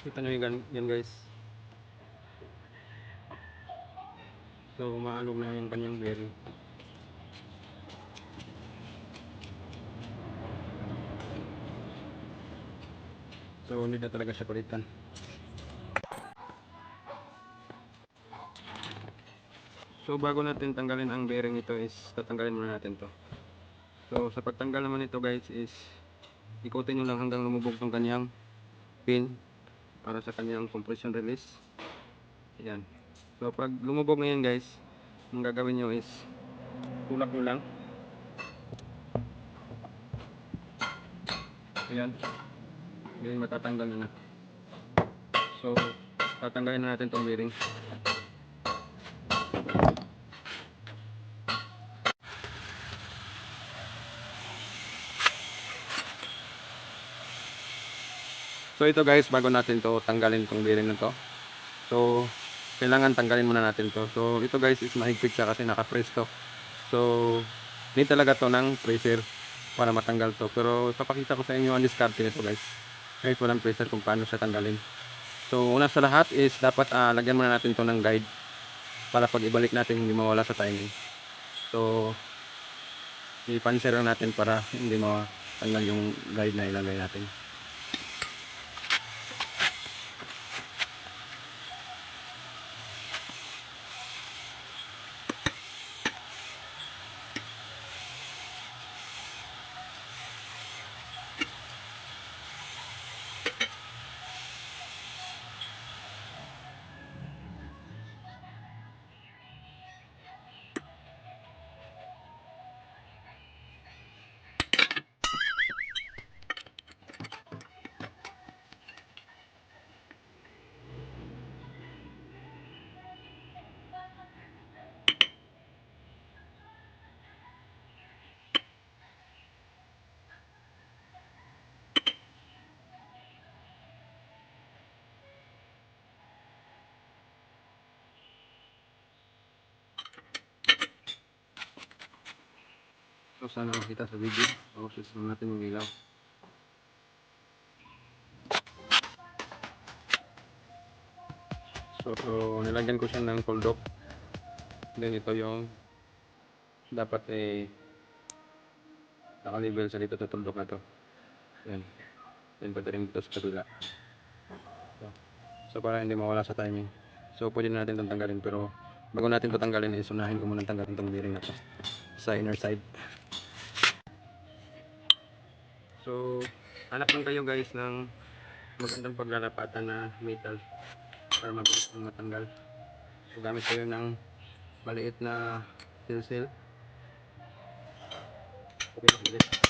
Kita nyo yan, guys. So, maalog na yung kanyang bearing. So, hindi na talaga siya palitan. So, bago natin tanggalin ang bearing ito is tatanggalin muna natin to. So, sa pagtanggal naman ito guys is ikutin nyo lang hanggang lumubog ng kanyang pin para sa kanyang compression release. Ayan. So, pag lumubog na yan guys, ang gagawin nyo is tulak nyo lang. Ayan. Ngayon matatanggal na na. So, tatanggalin na natin itong bearing. So ito guys, bago natin to tanggalin tong bearing na to. So, kailangan tanggalin muna natin to. So, ito guys is mahigpit siya kasi naka-press to. So, need talaga to ng pressure para matanggal to. Pero papakita ko sa inyo ang diskarte nito guys. Kahit walang pressure kung paano siya tanggalin. So, una sa lahat is dapat ah, lagyan muna natin to ng guide para pag ibalik natin hindi mawala sa timing. So, ipansir lang natin para hindi matanggal yung guide na ilagay natin. So sana makita sa video. Pausis lang natin yung ilaw. So, so nilagyan ko siya ng cold dock. Then ito yung dapat eh naka-level sa dito sa tuldok na to. Yan. Then pwede rin dito sa kabila. So, so para hindi mawala sa timing. So pwede na natin itong tanggalin pero bago natin ito tanggalin is unahin ko muna tanggalin itong bearing na to sa inner side. So, hanap lang kayo guys ng magandang paglalapatan na metal para mabilis mong matanggal. So, gamit kayo ng maliit na silsil. Okay, mabilis.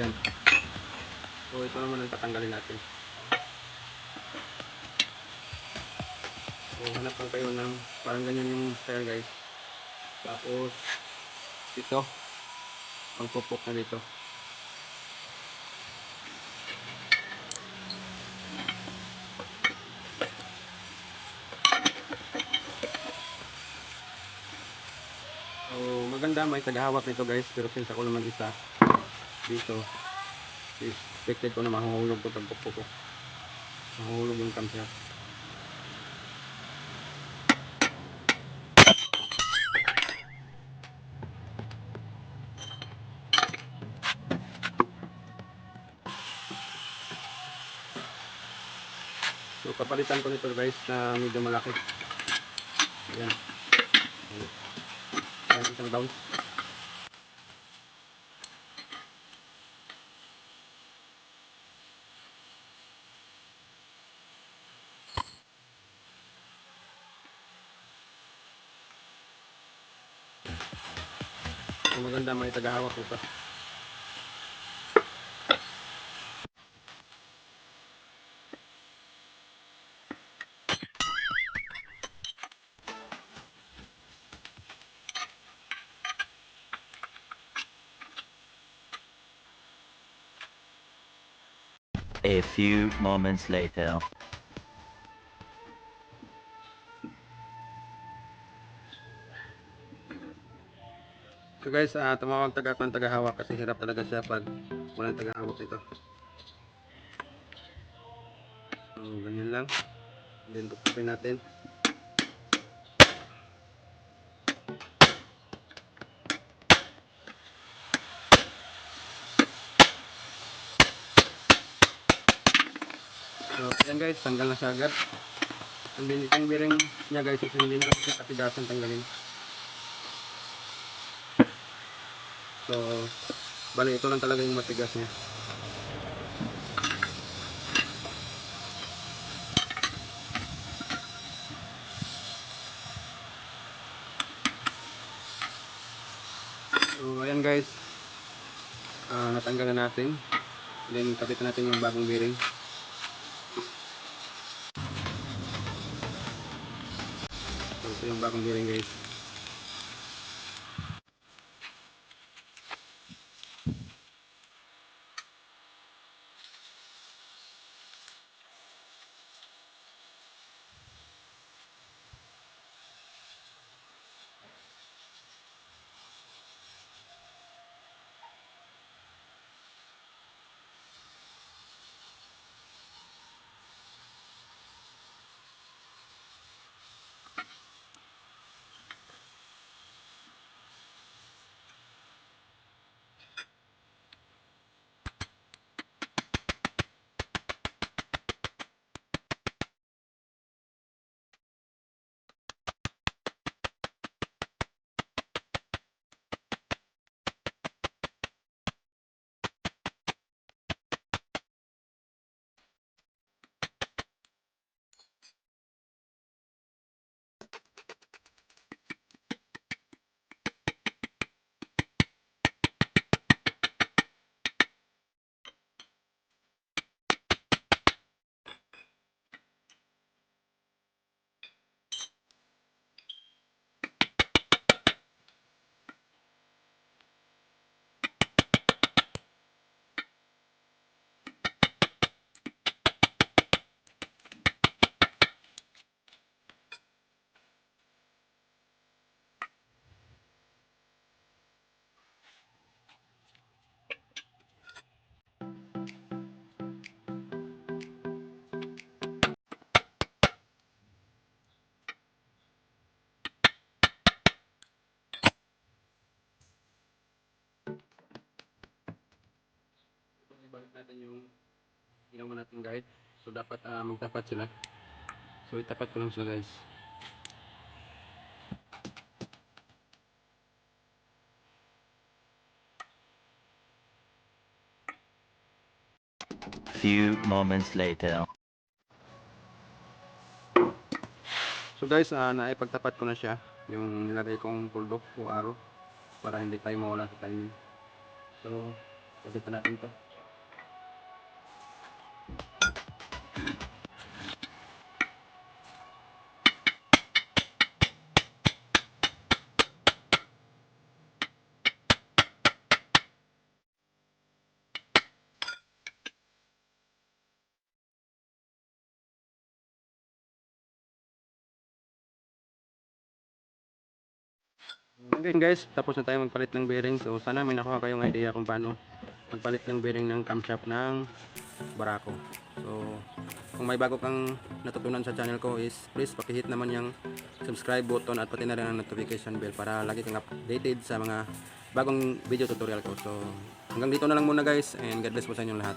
Yan. So, ito naman ang tatanggalin natin. So, hanap lang kayo ng parang ganyan yung style guys. Tapos, ito. Pangpupok na dito. So, maganda may tagahawak nito guys. Pero since ako naman isa dito, expected ko na mahuhulog ko pagpupok ko. Mahuhulog yung camshaft. So, papalitan ko nito guys na medyo malaki. Ayan. Ayan, isang bounce. maganda may tagahawak. A few moments later. So guys, uh, tumawag taga ng tagahawak kasi hirap talaga siya pag walang tagahawak nito. So, ganyan lang. Then, tutupin natin. So, yan guys, tanggal na siya agad. Ang bearing niya guys, hindi na kasi katigasan tanggalin. So, bali ito lang talaga yung matigas niya. So, ayan guys. Ah, natanggal na natin. Then, kapitan natin yung bagong bearing. So, ito yung bagong bearing guys. Dapat ah, magtapat sila. So itapat ko lang sila guys. Few moments later. So guys, ah naipagtapat ko na siya. Yung nilagay kong puldo o aro para hindi tayo mawala sa timing. So, pagkita natin to. Okay guys, tapos na tayo magpalit ng bearing. So sana may nakuha kayong idea kung paano magpalit ng bearing ng camshaft ng Barako. So kung may bago kang natutunan sa channel ko is please pakihit naman yung subscribe button at pati na rin ang notification bell para lagi kang updated sa mga bagong video tutorial ko. So hanggang dito na lang muna guys and God bless po sa inyong lahat.